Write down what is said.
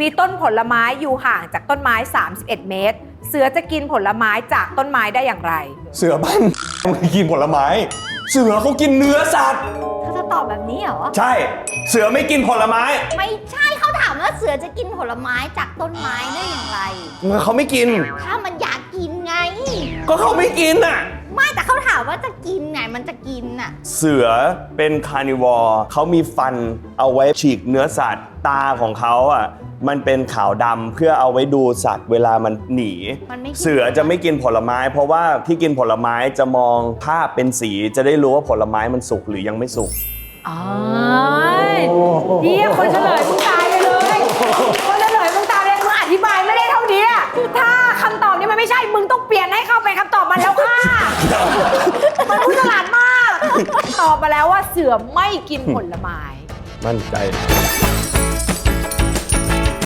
มีต้นผลไม้อยู่ห่างจากต้นไม้ 31 เมตร เสือจะกินผลไม้จากต้นไม้ได้อย่างไร เสือบ้าน มันกินผลไม้ เสือเขากินเนื้อสัตว์ เขาจะตอบแบบนี้เหรอ ใช่ เสือไม่กินผลไม้ ไม่ใช่เขาถามว่าเสือจะกินผลไม้จากต้นไม้ได้อย่างไร เขาไม่กิน ถ้ามันอยากกินไง ก็เขาไม่กินอะ ว่าจะกินไงมันจะกินน่ะ เสือเป็นคาร์นิวอร์เขามีฟันเอาไว้ฉีกเนื้อสัตว์ ตาของเขาอะ มันเป็นขาวดำเพื่อเอาไว้ดูสัตว์เวลามันหนี มันไม่กิน เสือจะไม่กินผลไม้ เพราะว่าที่กินผลไม้จะมองภาพเป็นสีจะได้รู้ว่าผลไม้มันสุกหรือยังไม่สุก อ๋อเดียคนเฉลยมึงตายไปเลย คนเฉลยมึงตายไปเลยมึงอธิบายไม่ได้เท่านี้อะถ้าคำตอบนี้มันไม่ใช่ มึงต้องเปลี่ยนให้เข้าไปนคำตอบมันแล้วค่ะ มันพูดฉลาดมาก ต อบมาแล้วว่าเสือไม่กินผลไม้ มั่นใจ